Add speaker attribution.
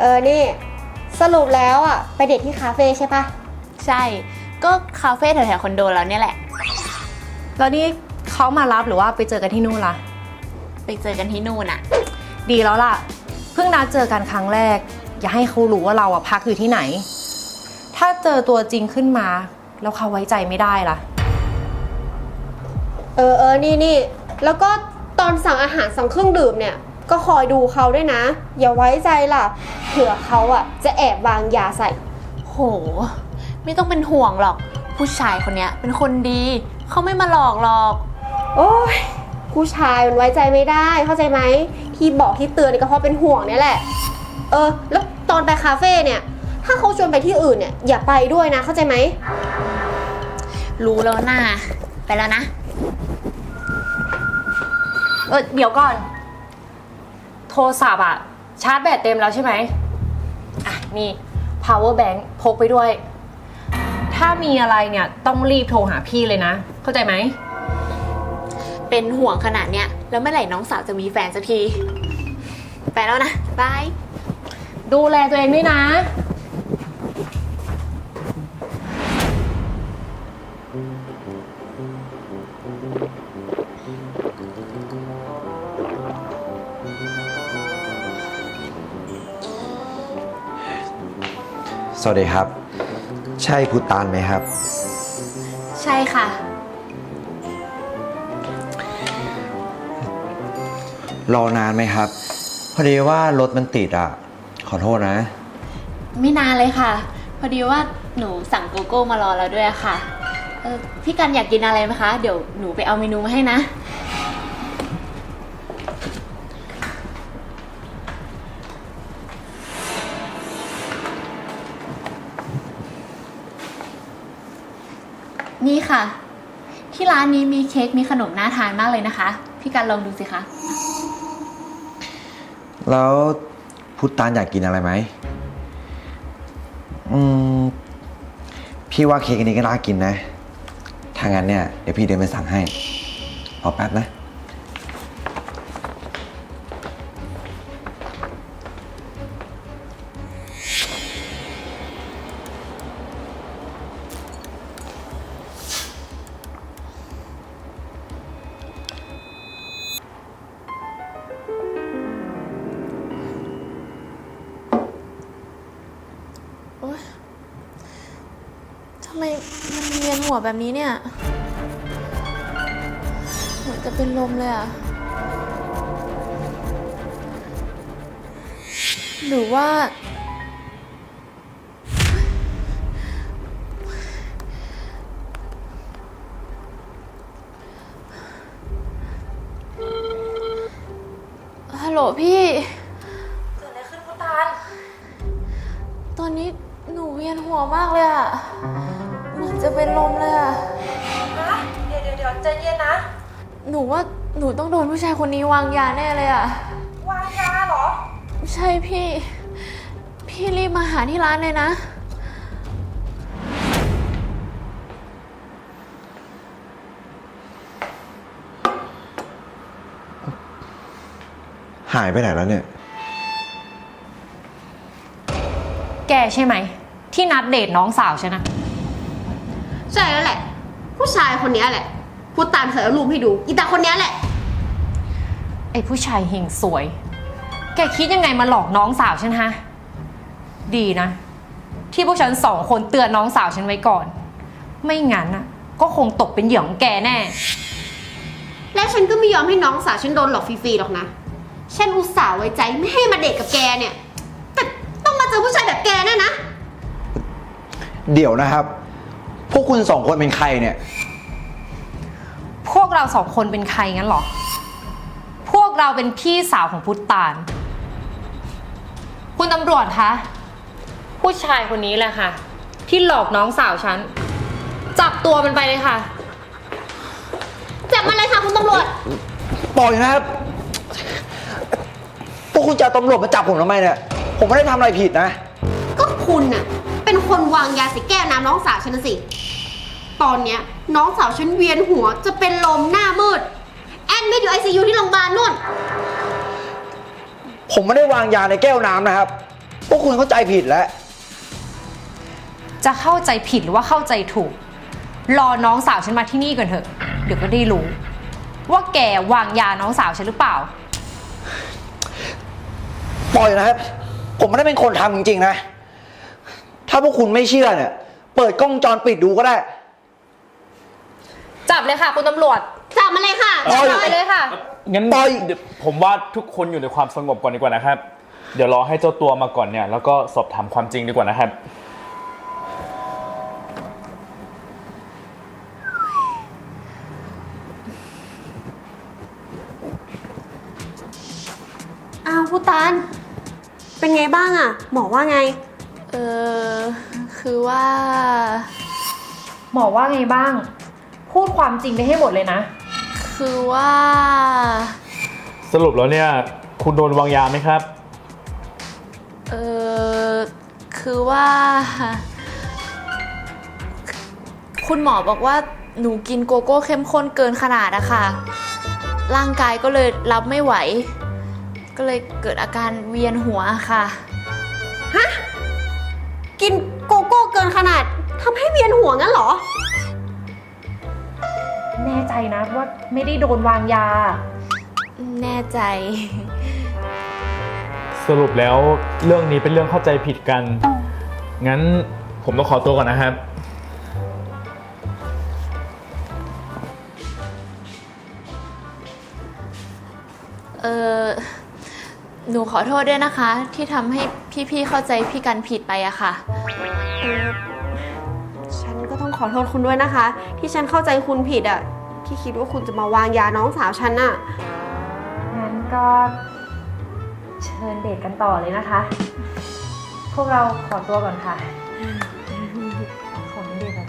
Speaker 1: เออนี่สรุปแล้วอะไปเดทที่คาเฟ่ใช่ปะ
Speaker 2: ใช่ ก็คาเฟ่แถวๆคอนโดแล้วเนี่ยแหละ
Speaker 3: แล้วนี่เขามารับหรือว่าไปเจอกันที่นู่นล่ะ
Speaker 2: ไปเจอกันที่นู่นอะ
Speaker 3: ดีแล้วล่ะ เพิ่งนัดเจอกันครั้งแรก อย่าให้เขารู้ว่าเราอะพักอยู่ที่ไหน ถ้าเจอตัวจริงขึ้นมา แล้วเขาไว้ใจไม่ได้ล่ะ
Speaker 1: เออเออนี่นี่แล้วก็ตอนสั่งอาหารสั่งเครื่องดื่มเนี่ย ก็คอยดูเขาด้วยนะ อย่าไว้ใจล่ะ เผื่อเขาอะ จะแอบวางยาใส่
Speaker 2: โห ไม่ต้องเป็นห่วงหรอก ผู้ชายคนเนี้ยเป็นคนดี เขาไม่มาหลอกหรอก
Speaker 1: โอ้ยผู้ชายมันไว้ใจไม่ได้เข้าใจไหมที่บอกที่เตือนนี่ก็เพราะเป็นห่วงเนี่ยแหละ เออ แล้วตอนไปคาเฟ่เนี่ย ถ้าเขาชวนไปที่อื่นเนี่ย อย่าไปด้วยนะเข้าใจไหม
Speaker 2: รู้แล้วนะไปแล้วนะ
Speaker 3: เออเดี๋ยวก่อน โทรศัพท์อะชาร์จแบตเต็มแล้วใช่ไหมอะนี่ power bank พกไปด้วย ถ้ามีอะไรเนี่ยต้องรีบโทรหาพี่เลยนะ เข้าใจไหม
Speaker 2: เป็นห่วงขนาดเนี้ย แล้วเมื่อไหร่น้องสาวจะมีแฟนสักที ไปแล้วนะบาย
Speaker 3: ดูแลตัวเองด้วยนะ
Speaker 4: สวัสดีครับ ใช่พุตานไหมครับ
Speaker 2: ใช่ค่ะ
Speaker 4: รอนานไหมครับ พอดีว่ารถมันติดอะ ขอโทษนะ
Speaker 2: ไม่นานเลยค่ะ พอดีว่าหนูสั่งโกโก้มารอแล้วด้วยอะค่ะเออพี่กันอยากกินอะไรไหมคะ เดี๋ยวหนูไปเอาเมนูมาให้นะ ค่ะ ที่ร้านนี้มีเค้กมีขนมน่าทานมากเลยนะคะ พี่กันลองดูสิคะ
Speaker 4: แล้วพุตานอยากกินอะไรไหมอืมพี่ว่าเค้กอันนี้ก็น่ากินนะ ถ้างั้นเนี่ยเดี๋ยวพี่เดินไปสั่งให้รอแป๊บนะ
Speaker 2: ไมมันเวียนหัวแบบนี้เนี่ยเหมือนจะเป็นลมเลยอะหรือว่า ฮัลโหลพี่ หนูว่าหนูต้องโดนผู้ชายคนนี้วางยาแน่เลยอะ
Speaker 3: วางยาเหรอ
Speaker 2: ใช่พี่ พี่รีบมาหาที่ร้านเลยนะ
Speaker 4: หายไปไหนแล้วเนี่ย
Speaker 3: แกใช่ไหม ที่นัดเดทน้องสาวฉันนะ
Speaker 1: ใช่แล้วแหละ ผู้ชายคนเนี้ยแหละ พูดตามเธอแล้วรูปให้ดูอีตาคนเนี้ยแหละ
Speaker 3: ไอ้ผู้ชายเฮงสวย แกคิดยังไงมาหลอกน้องสาวฉันฮะ ดีนะ ที่พวกฉันสองคนเตือนน้องสาวฉันไว้ก่อน ไม่งั้นน่ะ ก็คงตกเป็นเหยื่อของแกแน่
Speaker 1: และฉันก็ไม่ยอมให้น้องสาวฉันโดนหลอกฟรีๆหรอกนะ ฉันอุตส่าห์ไว้ใจไม่ให้มาเดทกับแกเนี่ย แต่ต้องมาเจอผู้ชายแบบแกเนี่ยนะ
Speaker 4: เดี๋ยวนะครับ พวกคุณสองคนเป็นใครเนี่ย
Speaker 3: พวกเราสองคนเป็นใครงั้นเหรอ พวกเราเป็นพี่สาวของพุทธตาล คุณตำรวจคะ ผู้ชายคนนี้แหละค่ะ ที่หลอกน้องสาวฉัน จับตัวมันไปเลยค่ะ
Speaker 1: จับมาเลยค่ะคุณตำรวจ
Speaker 4: ปล่อยนะครับ พวกคุณจะเอาตำรวจมาจับผมทำไมเนี่ย ผมไม่ได้ทำอะไรผิดนะ
Speaker 1: ก็คุณน่ะ เป็นคนวางยาใส่แก้วน้ำน้องสาวฉันนะสิ ตอนเนี้ยน้องสาวฉันเวียนหัวจะเป็นลมหน้ามืด แอนไม่อยู่ไอซียูที่โรงพยาบาลนู่น
Speaker 4: ผมไม่ได้วางยาในแก้วน้ำนะครับ
Speaker 5: พวกคุณเข้าใจผิดแล้ว
Speaker 3: จะเข้าใจผิดหรือว่าเข้าใจถูก รอน้องสาวฉันมาที่นี่ก่อนเถอะ เดี๋ยวก็ได้รู้ ว่าแกวางยาน้องสาวฉันหรือเปล่า
Speaker 5: ปล่อยนะครับ ผมไม่ได้เป็นคนทำจริงๆนะ ถ้าพวกคุณไม่เชื่อเนี่ย เปิดกล้องวงจรปิดดูก็ได้
Speaker 3: จับเลยค่ะ คุณตำรวจ
Speaker 1: จับมาเลยค่ะ
Speaker 5: ปล่อย
Speaker 3: จับไปเลยค่ะ
Speaker 6: งั้น
Speaker 5: ปล่อย
Speaker 6: เดี๋ยวผมว่าทุกคนอยู่ในความสงบก่อนดีกว่านะครับ เดี๋ยวรอให้เจ้าตัวมาก่อนเนี่ย แล้วก็สอบถามความจริงดีกว่านะครับ
Speaker 1: อ้าวผู้ตานเป็นไงบ้างอะหมอว่าไง
Speaker 2: เออคือว่า
Speaker 3: หมอว่าไงบ้าง พูดความจริงไปให้หมดเลยนะ
Speaker 2: คือว่า
Speaker 6: สรุปแล้วเนี่ย คุณโดนวางยาไหมครับ
Speaker 2: เออคือว่า คุณหมอบอกว่าหนูกินโกโก้เข้มข้นเกินขนาดอะค่ะ ร่างกายก็เลยรับไม่ไหว ก็เลยเกิดอาการเวียนหัวค่ะ
Speaker 1: กินโกโก้เกินขนาดทำให้เวียนหัวงั้นเหรอ
Speaker 3: แน่ ใจนะว่าไม่ได้โดนวางยา
Speaker 2: แน่ใจ
Speaker 6: สรุปแล้วเรื่องนี้เป็นเรื่องเข้าใจผิดกัน งั้นผมต้องขอตัวก่อนนะครับ
Speaker 2: เออหนูขอโทษด้วยนะคะ ที่ทำให้พี่ๆเข้าใจพี่กันผิดไปอะค่ะ
Speaker 1: ฉันก็ต้องขอโทษคุณด้วยนะคะ ที่ฉันเข้าใจคุณผิดอะ ที่คิดว่าคุณจะมาวางยาน้องสาวฉันน่ะ
Speaker 3: งั้นก็เชิญเดทกันต่อเลยนะคะ พวกเราขอตัวก่อนค่ะ ขอเดทแบบ